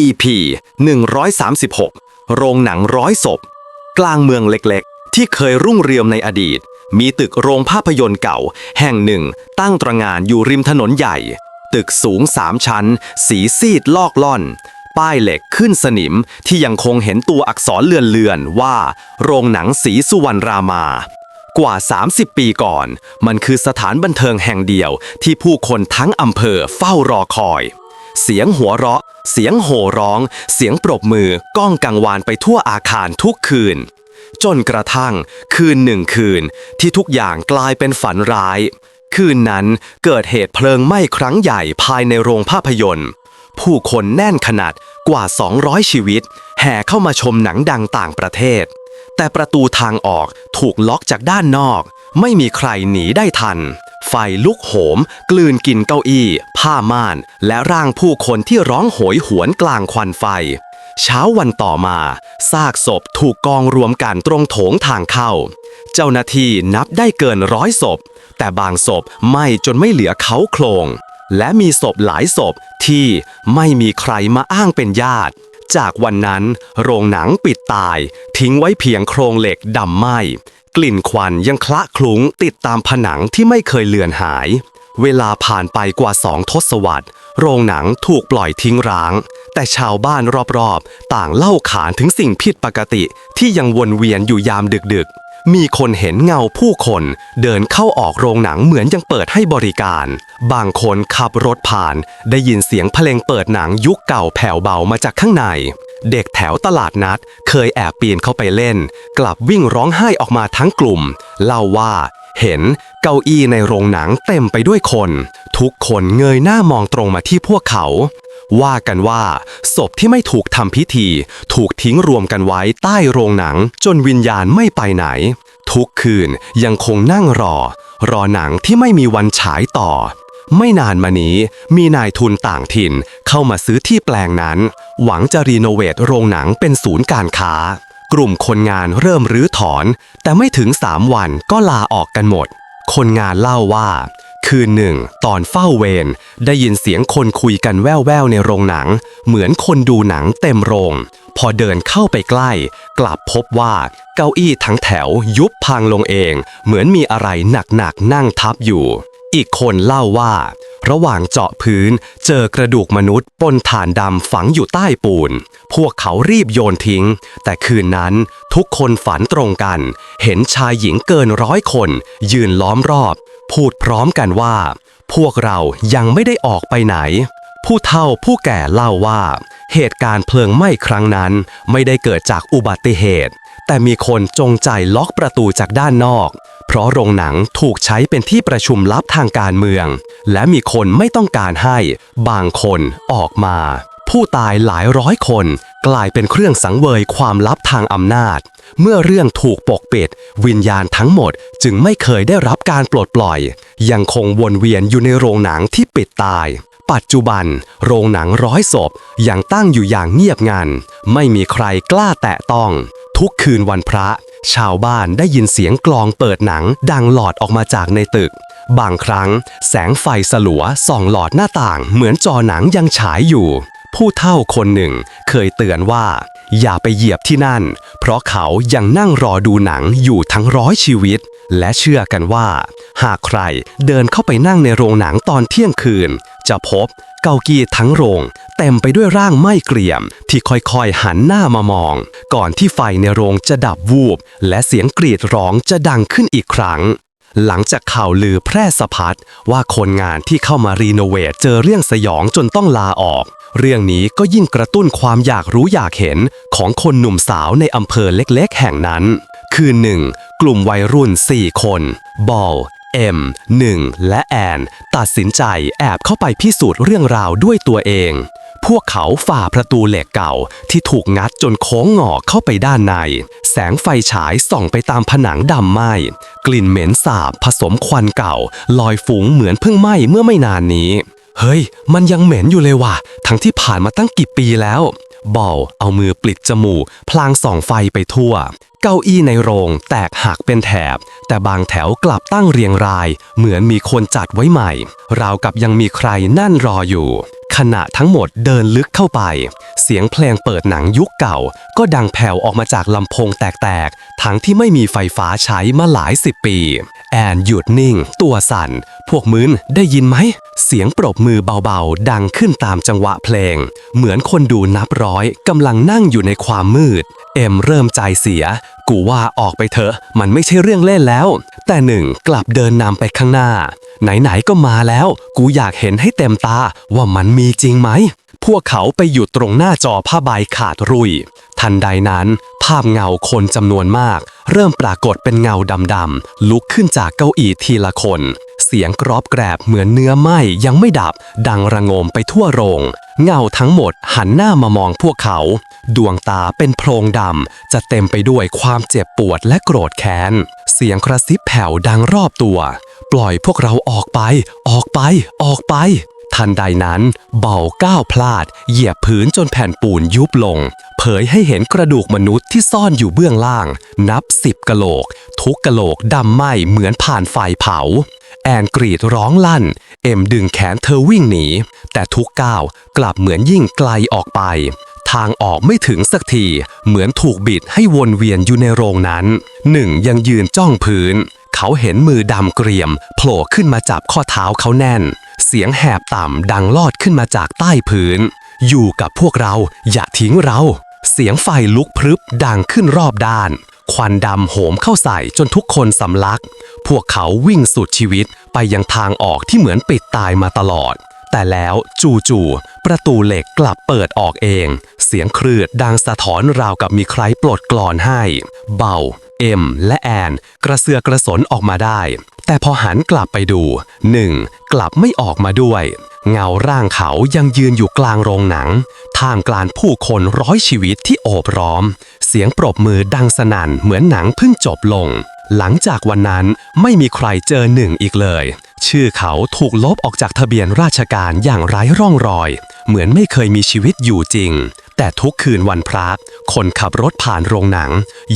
EP 136 โรงหนังร้อยศพ กลางเมืองเล็กๆ ที่เคยรุ่งเรืองในอดีต มีตึกโรงภาพยนตร์เก่า แห่งหนึ่ง ตั้งตระงานอยู่ริมถนนใหญ่ ตึกสูงสามชั้น สีซีดลอกล่อน ป้ายเหล็กขึ้นสนิมที่ยังคงเห็นตัวอักษรเลือนๆ ว่า โรงหนังสีสุวรรณรามากว่า 30 ปีก่อน มันคือสถานบันเทิงแห่งเดียวที่ผู้คนทั้งอำเภอเฝ้ารอคอย เสียงหัวเราะ เสียงโห่ร้อง เสียงปรบมือก้องกังวานไปทั่วอาคารทุกคืน จนกระทั่งคืนหนึ่งคืนที่ทุกอย่างกลายเป็นฝันร้าย คืนนั้นเกิดเหตุเพลิงไหม้ครั้งใหญ่ภายในโรงภาพยนตร์ ผู้คนแน่นขนาดกว่า 200 ชีวิต แห่เข้ามาชมหนังดังต่างประเทศ แต่ประตูทางออกถูกล็อกจากด้านนอก ไม่มีใครหนีได้ทัน ไฟลุกโหม กลืนกินเก้าอี้ ผ้าม่าน และร่างผู้คนที่ร้องโหยหวนกลางควันไฟ เช้าวันต่อมาซากศพถูกกองรวมกันตรงโถงทางเข้า เจ้าหน้าที่นับได้เกินร้อยศพ แต่บางศพไหม้จนไม่เหลือเขาโครง และมีศพหลายศพที่ไม่มีใครมาอ้างเป็นญาติจากวันนั้น โรงหนังปิดตาย ทิ้งไว้เพียงโครงเหล็กดำไหม้ กลิ่นควันยังคละคลุ้งติดตามผนังที่ไม่เคยเลือนหาย เวลาผ่านไปกว่าสองทศวรรษ โรงหนังถูกปล่อยทิ้งร้าง แต่ชาวบ้านรอบๆ ต่างเล่าขานถึงสิ่งผิดปกติที่ยังวนเวียนอยู่ยามดึกๆมีคนเห็นเงาผู้คนเดินเข้าออกโรงหนังเหมือนยังเปิดให้บริการ บางคนขับรถผ่าน ได้ยินเสียงเพลงเปิดหนังยุคเก่าแผ่วเบามาจากข้างใน เด็กแถวตลาดนัด เคยแอบปีนเข้าไปเล่น กลับวิ่งร้องไห้ออกมาทั้งกลุ่ม เล่าว่าเห็นเก้าอี้ในโรงหนังเต็มไปด้วยคน ทุกคนเงยหน้ามองตรงมาที่พวกเขา ว่ากันว่าศพที่ไม่ถูกทำพิธี ถูกทิ้งรวมกันไว้ใต้โรงหนังจนวิญญาณไม่ไปไหน ทุกคืนยังคงนั่งรอ รอหนังที่ไม่มีวันฉายต่อ ไม่นานมานี้มีนายทุนต่างถิ่นเข้ามาซื้อที่แปลงนั้น หวังจะรีโนเวทโรงหนังเป็นศูนย์การค้า กลุ่มคนงานเริ่มรื้อถอน แต่ไม่ถึงสามวันก็ลาออกกันหมด คนงานเล่าว่า คืนหนึ่ง ตอนเฝ้าเวรได้ยินเสียงคนคุยกันแว่วๆในโรงหนัง เหมือนคนดูหนังเต็มโรง พอเดินเข้าไปใกล้ กลับพบว่าเก้าอี้ทั้งแถวยุบพังลงเอง เหมือนมีอะไรหนักๆนั่งทับอยู่ อีกคนเล่าว่า ระหว่างเจาะพื้นเจอกระดูกมนุษย์ปนฐานดำฝังอยู่ใต้ปูน พวกเขารีบโยนทิ้ง แต่คืนนั้นทุกคนฝันตรงกัน เห็นชายหญิงเกินร้อยคน ยืนล้อมรอบ พูดพร้อมกันว่า พวกเรายังไม่ได้ออกไปไหน ผู้เฒ่าผู้แก่เล่าว่า เหตุการณ์เพลิงไหม้ครั้งนั้น ไม่ได้เกิดจากอุบัติเหตุ แต่มีคนจงใจล็อกประตูจากด้านนอก เพราะโรงหนังถูกใช้เป็นที่ประชุมลับทางการเมือง และมีคนไม่ต้องการให้บางคนออกมา ผู้ตายหลายร้อยคนกลายเป็นเครื่องสังเวยความลับทางอำนาจ เมื่อเรื่องถูกปกปิด วิญญาณทั้งหมดจึงไม่เคยได้รับการปลดปล่อย ยังคงวนเวียนอยู่ในโรงหนังที่ปิดตาย ปัจจุบัน โรงหนังร้อยศพยังตั้งอยู่อย่างเงียบงัน ไม่มีใครกล้าแตะต้อง ทุกคืนวันพระ ชาวบ้านได้ยินเสียงกลองเปิดหนัง ดังหลอดออกมาจากในตึก บางครั้ง แสงไฟสลัวส่องหลอดหน้าต่าง เหมือนจอหนังยังฉายอยู่ ผู้เฒ่าคนหนึ่งเคยเตือนว่า อย่าไปเหยียบที่นั่น เพราะเขายังนั่งรอดูหนังอยู่ทั้งร้อยชีวิต และเชื่อกันว่า หากใครเดินเข้าไปนั่งในโรงหนังตอนเที่ยงคืน จะพบเกากีทั้งโรง เต็มไปด้วยร่างไม้เกรียม ที่ค่อยๆหันหน้ามามอง ก่อนที่ไฟในโรงจะดับวูบ และเสียงกรีดร้องจะดังขึ้นอีกครั้ง หลังจากข่าวลือแพร่สะพัดว่าคนงานที่เข้ามารีโนเวทเจอเรื่องสยองจนต้องลาออก เรื่องนี้ก็ยิ่งกระตุ้นความอยากรู้อยากเห็นของคนหนุ่มสาวในอำเภอเล็กๆ แห่งนั้น คืนหนึ่ง กลุ่มวัยรุ่น 4 คน บอล เอ็มหนึ่งและแอน ตัดสินใจแอบเข้าไปพิสูจน์เรื่องราวด้วยตัวเอง พวกเขาฝ่าประตูเหล็กเก่าที่ถูกงัดจนโค้งงอเข้าไปด้านใน แสงไฟฉายส่องไปตามผนังดำไหม้กลิ่นเหม็นสาบผสมควันเก่า ลอยฟุ้งเหมือนเพิ่งไหม้เมื่อไม่นานนี้ เฮ้ย มันยังเหม็นอยู่เลยว่ะ ทั้งที่ผ่านมาตั้งกี่ปีแล้ว บอลเอามือปลิดจมูก พลางส่องไฟไปทั่ว เก้าอี้ในโรงแตกหักเป็นแถบ แต่บางแถวกลับตั้งเรียงราย เหมือนมีคนจัดไว้ใหม่ ราวกับยังมีใครนั่นรออยู่ ขณะทั้งหมดเดินลึกเข้าไป เสียงเพลงเปิดหนังยุคเก่า ก็ดังแผ่วออกมาจากลำโพงแตกๆ ทั้งที่ไม่มีไฟฟ้าใช้มาหลายสิบปี แอนหยุดนิ่ง ตัวสั่น พวกมึนได้ยินไหม เสียงปรบมือเบาๆ ดังขึ้นตามจังหวะเพลง เหมือนคนดูนับร้อยกำลังนั่งอยู่ในความมืด เอ็มเริ่มใจเสีย กูว่าออกไปเถอะ มันไม่ใช่เรื่องเล่นแล้ว แต่หนึ่งกลับเดินนำไปข้างหน้า ไหนๆก็มาแล้ว กูอยากเห็นให้เต็มตาว่ามันมีจริงไหม พวกเขาไปหยุดตรงหน้าจอผ้าใบขาดรุย ทันใดนั้น ภาพเงาคนจำนวนมาก เริ่มปรากฏเป็นเงาดำๆลุกขึ้นจากเก้าอี้ทีละคน เสียงกรอบแกรบเหมือนเนื้อไหม้ยังไม่ดับ ดังระงมไปทั่วโรง เงาทั้งหมดหันหน้ามามองพวกเขา ดวงตาเป็นโพรงดำจะเต็มไปด้วยความเจ็บปวดและโกรธแค้น เสียงกระซิบแผ่วดังรอบตัว ปล่อยพวกเราออกไป ออกไป ออกไป ทันใดนั้น เบาก้าวพลาด เหยียบพื้นจนแผ่นปูนยุบลง เผยให้เห็นกระดูกมนุษย์ที่ซ่อนอยู่เบื้องล่าง นับสิบกะโหลก ทุกกะโหลกดำไหม้เหมือนผ่านไฟเผา แอนกรีดร้องลั่น เอ็มดึงแขนเธอวิ่งหนี แต่ทุกก้าวกลับเหมือนยิ่งไกลออกไป ทางออกไม่ถึงสักที เหมือนถูกบิดให้วนเวียนอยู่ในโรงนั้นหนึ่งยังยืนจ้องพื้น เขาเห็นมือดำเกรียมโผล่ขึ้นมาจับข้อเท้าเขาแน่น เสียงแหบต่ำดังลอดขึ้นมาจากใต้พื้น อยู่กับพวกเราอย่าทิ้งเรา เสียงไฟลุกพรึบดังขึ้นรอบด้าน ควันดำโหมเข้าใส่จนทุกคนสำลัก พวกเขาวิ่งสุดชีวิตไปยังทางออกที่เหมือนปิดตายมาตลอด แต่แล้วจู่ๆประตูเหล็กกลับเปิดออกเอง เสียงครืดดังสะท้อนราวกับมีใครปลดกลอนให้ เบา เอ็มและแอน กระเสือกกระสนออกมาได้ แต่พอหันกลับไปดูหนึ่งกลับไม่ออกมาด้วย เงาร่างเขายังยืนอยู่กลางโรงหนัง ท่ามกลางผู้คนร้อยชีวิตที่โอบร้อม เสียงปรบมือดังสนั่นเหมือนหนังเพิ่งจบลง หลังจากวันนั้นไม่มีใครเจอหนึ่งอีกเลย ชื่อเขาถูกลบออกจากทะเบียนราชการอย่างไร้ร่องรอย เหมือนไม่เคยมีชีวิตอยู่จริง แต่ทุกคืนวันพระ คนขับรถผ่านโรงหนัง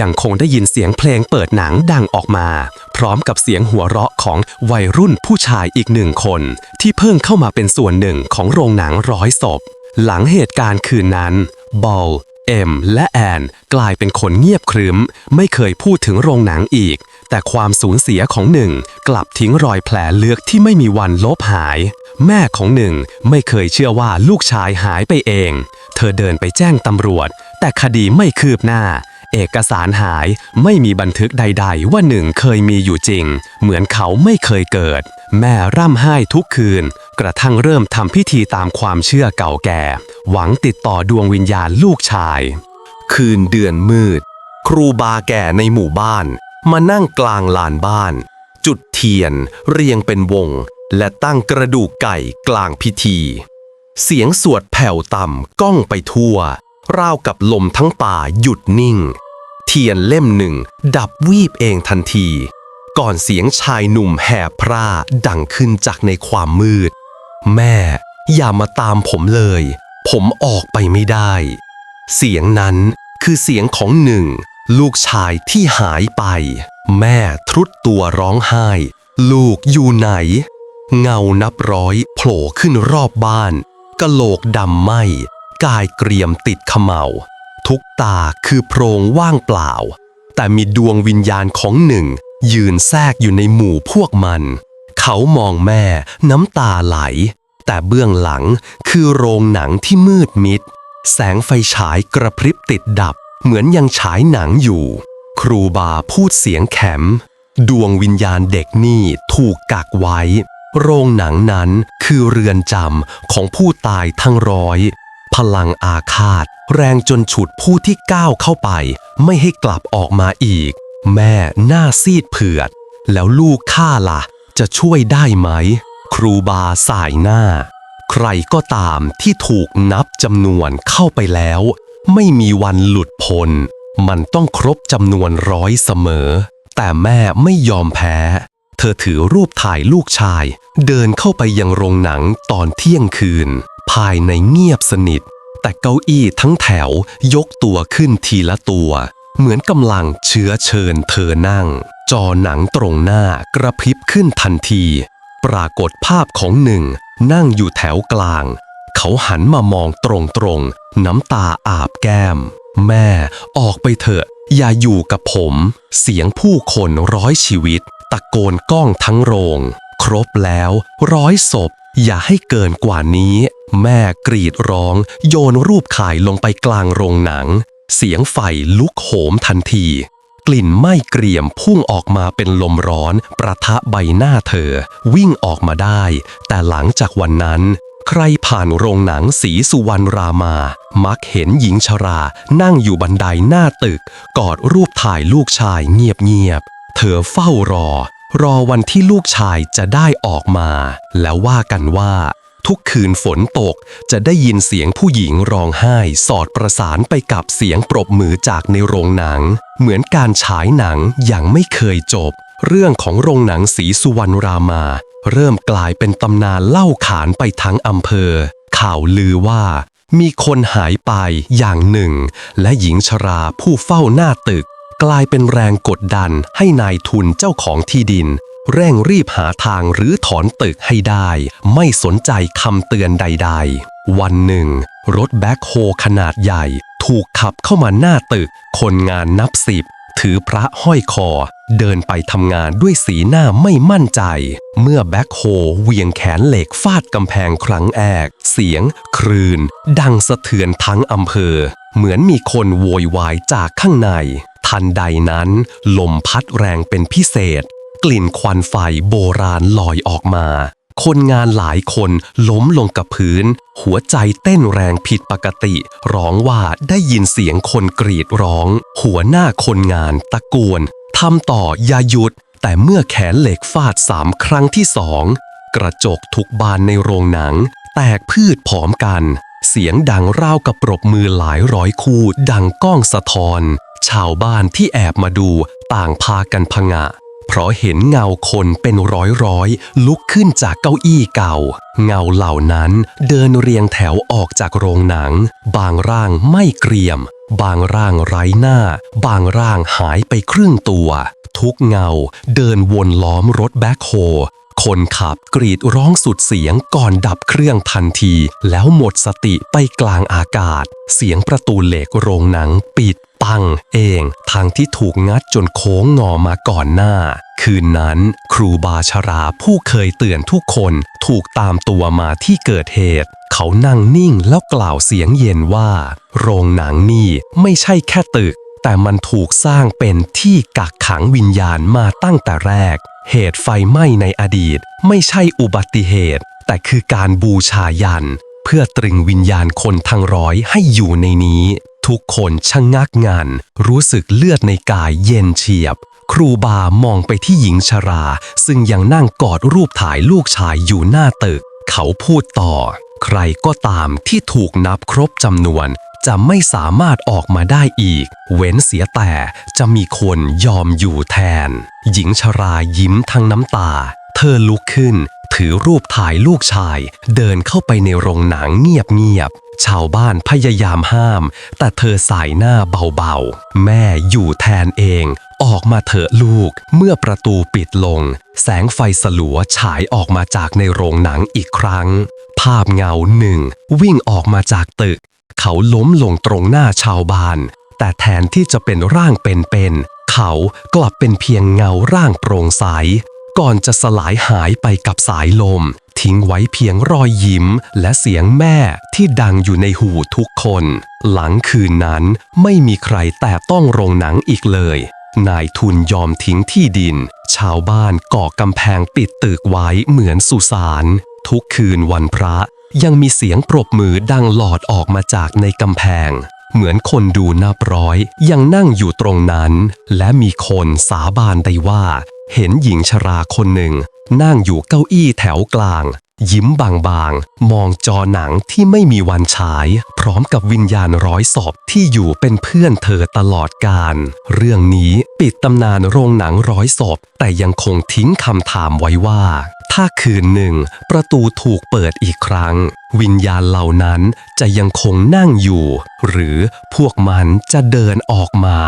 ยังคงได้ยินเสียงเพลงเปิดหนังดังออกมา พร้อมกับเสียงหัวเราะของวัยรุ่นผู้ชายอีกหนึ่งคน ที่เพิ่งเข้ามาเป็นส่วนหนึ่งของโรงหนังร้อยศพ หลังเหตุการณ์คืนนั้นบอลเอ็มและแอน กลายเป็นคนเงียบครึ้ม ไม่เคยพูดถึงโรงหนังอีก แต่ความสูญเสียของหนึ่งกลับทิ้งรอยแผลเลือกที่ไม่มีวันลบหาย แม่ของหนึ่งไม่เคยเชื่อว่าลูกชายหายไปเอง เธอเดินไปแจ้งตำรวจ แต่คดีไม่คืบหน้า เอกสารหายไม่มีบันทึกใด ๆ ว่าหนึ่งเคยมีอยู่จริง เหมือนเขาไม่เคยเกิด แม่ร่ำไห้ทุกคืน กระทั่งเริ่มทำพิธีตามความเชื่อเก่าแก่ หวังติดต่อดวงวิญญาณลูกชาย คืนเดือนมืด ครูบาแก่ในหมู่บ้าน มานั่งกลางลานบ้าน จุดเทียนเรียงเป็นวง และตั้งกระดูกไก่กลางพิธี เสียงสวดแผ่วต่ำก้องไปทั่ว ราวกับลมทั้งป่าหยุดนิ่ง เทียนเล่มหนึ่ง ดับวีบเองทันที ก่อนเสียงชายหนุ่มแหบพร่าดังขึ้นจากในความมืด แม่ อย่ามาตามผมเลย ผมออกไปไม่ได้ เสียงนั้นคือเสียงของหนึ่ง ลูกชายที่หายไป แม่ทรุดตัวร้องไห้ ลูกอยู่ไหน เงานับร้อยโผล่ขึ้นรอบบ้านกะโหลกดำไหมกายเกรียมติดขมเาทุกตาคือโพรงว่างเปล่า แต่มีดวงวิญญาณของหนึ่ง ยืนแทรกอยู่ในหมู่พวกมัน เขามองแม่น้ำตาไหล แต่เบื้องหลังคือโรงหนังที่มืดมิด แสงไฟฉายกระพริบติดดับ เหมือนยังฉายหนังอยู่ ครูบาพูดเสียงแข็ม ดวงวิญญาณเด็กนี่ถูกกักไว้ โรงหนังนั้นคือเรือนจำของผู้ตายทั้งร้อย พลังอาฆาต แรงจนฉุดผู้ที่ก้าวเข้าไป ไม่ให้กลับออกมาอีก แม่หน้าซีดเผือด แล้วลูกข้าล่ะ จะช่วยได้ไหม ครูบาสายหน้า ใครก็ตามที่ถูกนับจำนวนเข้าไปแล้ว ไม่มีวันหลุดพ้นมันต้องครบจำนวนร้อยเสมอ แต่แม่ไม่ยอมแพ้ เธอถือรูปถ่ายลูกชาย เดินเข้าไปยังโรงหนังตอนเที่ยงคืน ภายในเงียบสนิท แต่เก้าอี้ทั้งแถวยกตัวขึ้นทีละตัว เหมือนกำลังเชื้อเชิญเธอนั่ง จอหนังตรงหน้ากระพริบขึ้นทันที ปรากฏภาพของหนึ่ง นั่งอยู่แถวกลาง เขาหันมามองตรงๆ น้ำตาอาบแก้ม แม่ออกไปเถอะ อย่าอยู่กับผม เสียงผู้คนร้อยชีวิต ตะโกนก้องทั้งโรง ครบแล้ว ร้อยศพ อย่าให้เกินกว่านี้ แม่กรีดร้อง โยนรูปข่ายลงไปกลางโรงหนัง เสียงไฟลุกโหมทันที กลิ่นไหม้เกรียมพุ่งออกมาเป็นลมร้อน ประทะใบหน้าเธอ วิ่งออกมาได้ แต่หลังจากวันนั้น ใครผ่านโรงหนังสีสุวรรณรามา มักเห็นหญิงชรา นั่งอยู่บันไดหน้าตึก กอดรูปถ่ายลูกชายเงียบๆ เธอเฝ้ารอ รอวันที่ลูกชายจะได้ออกมา แล้วว่ากันว่า ทุกคืนฝนตกจะได้ยินเสียงผู้หญิงร้องไห้ สอดประสานไปกับเสียงปรบมือจากในโรงหนัง เหมือนการฉายหนังอย่างไม่เคยจบเรื่องของโรงหนังสีสุวรรณรามา เริ่มกลายเป็นตำนานเล่าขานไปทั้งอำเภอ ข่าวลือว่า มีคนหายไปอย่างหนึ่ง และหญิงชราผู้เฝ้าหน้าตึก กลายเป็นแรงกดดันให้นายทุนเจ้าของที่ดิน เร่งรีบหาทางหรือถอนตึกให้ได้ ไม่สนใจคำเตือนใด ๆ วันหนึ่ง รถแบ็คโฮขนาดใหญ่ ถูกขับเข้ามาหน้าตึก คนงานนับสิบ ถือพระห้อยคอ เดินไปทำงานด้วยสีหน้าไม่มั่นใจ เมื่อแบ็คโฮเวียงแขนเหล็กฟาดกำแพงครั้งแอกเสียง ครืน ดังสะเทือนทั้งอำเภอ เหมือนมีคนโวยวายจากข้างใน ทันใดนั้น ลมพัดแรงเป็นพิเศษ กลิ่นควันไฟโบราณลอยออกมา คนงานหลายคนล้มลงกับพื้น หัวใจเต้นแรงผิดปกติ ร้องว่าได้ยินเสียงคนกรีดร้อง หัวหน้าคนงานตะโกนทำต่ออย่าหยุด แต่เมื่อแขนเหล็กฟาดสามครั้งที่สองกระจกทุกบานในโรงหนัง แตกพืชผอมกัน เสียงดังราวกับปรบมือหลายร้อยคู่ดังก้องสะท้อน ชาวบ้านที่แอบมาดูต่างพากันพงะ เพราะเห็นเงาคนเป็นร้อยร้อยๆลุกขึ้นจากเก้าอี้เก่า เงาเหล่านั้นเดินเรียงแถวออกจากโรงหนัง บางร่างไม่เกรียม บางร่างไร้หน้า บางร่างหายไปครึ่งตัว ทุกเงาเดินวนล้อมรถแบ็คโฮคนขับกรีดร้องสุดเสียงก่อนดับเครื่องทันที แล้วหมดสติไปกลางอากาศ เสียงประตูเหล็กโรงหนังปิดปัง ทางที่ถูกงัดจนโค้งงอมาก่อนหน้า คืนนั้น ครูบาชราผู้เคยเตือนทุกคนถูกตามตัวมาที่เกิดเหตุ เขานั่งนิ่งแล้วกล่าวเสียงเย็นว่า โรงหนังนี่ไม่ใช่แค่ตึก แต่มันถูกสร้างเป็นที่กักขังวิญญาณมาตั้งแต่แรก เหตุไฟไหม้ในอดีต ไม่ใช่อุบัติเหตุ แต่คือการบูชายันเพื่อตรึงวิญญาณคนทั้งร้อยให้อยู่ในนี้ ทุกคนชะงงักงันรู้สึกเลือดในกายเย็นเฉียบ ครูบามองไปที่หญิงชรา ซึ่งยังนั่งกอดรูปถ่ายลูกชายอยู่หน้าตึก เขาพูดต่อ ใครก็ตามที่ถูกนับครบจำนวน จะไม่สามารถออกมาได้อีก เว้นเสียแต่จะมีคนยอมอยู่แทน หญิงชรายิ้มทั้งน้ำตา เธอลุกขึ้น ถือรูปถ่ายลูกชาย เดินเข้าไปในโรงหนังเงียบๆ ชาวบ้านพยายามห้าม แต่เธอสายหน้าเบาๆ แม่อยู่แทนเอง ออกมาเถอะลูก เมื่อประตูปิดลง แสงไฟสลัวฉายออกมาจากในโรงหนังอีกครั้ง ภาพเงาหนึ่ง วิ่งออกมาจากตึก เขาล้มลงตรงหน้าชาวบ้าน แต่แทนที่จะเป็นร่างเป็นๆ เขากลับเป็นเพียงเงาร่างโปร่งใส ก่อนจะสลายหายไปกับสายลม ทิ้งไว้เพียงรอยยิ้มและเสียงแม่ที่ดังอยู่ในหูทุกคน หลังคืนนั้นไม่มีใครแต่ต้องโรงหนังอีกเลย นายทุนยอมทิ้งที่ดิน ชาวบ้านก่อกำแพงปิดตึกไว้เหมือนสุสานทุกคืนวันพระยังมีเสียงปรบมือดังหลอดออกมาจากในกำแพง เหมือนคนดูนับร้อยยังนั่งอยู่ตรงนั้น และมีคนสาบานได้ว่า เห็นหญิงชราคนหนึ่ง นั่งอยู่เก้าอี้แถวกลาง ยิ้มบางๆ มองจอหนังที่ไม่มีวันฉาย พร้อมกับวิญญาณร้อยศพที่อยู่เป็นเพื่อนเธอตลอดกาลเรื่องนี้ปิดตำนานโรงหนังร้อยศพแต่ยังคงทิ้งคำถามไว้ว่า ถ้าคืนหนึ่ง ประตูถูกเปิดอีกครั้ง วิญญาณเหล่านั้นจะยังคงนั่งอยู่ หรือพวกมันจะเดินออกมา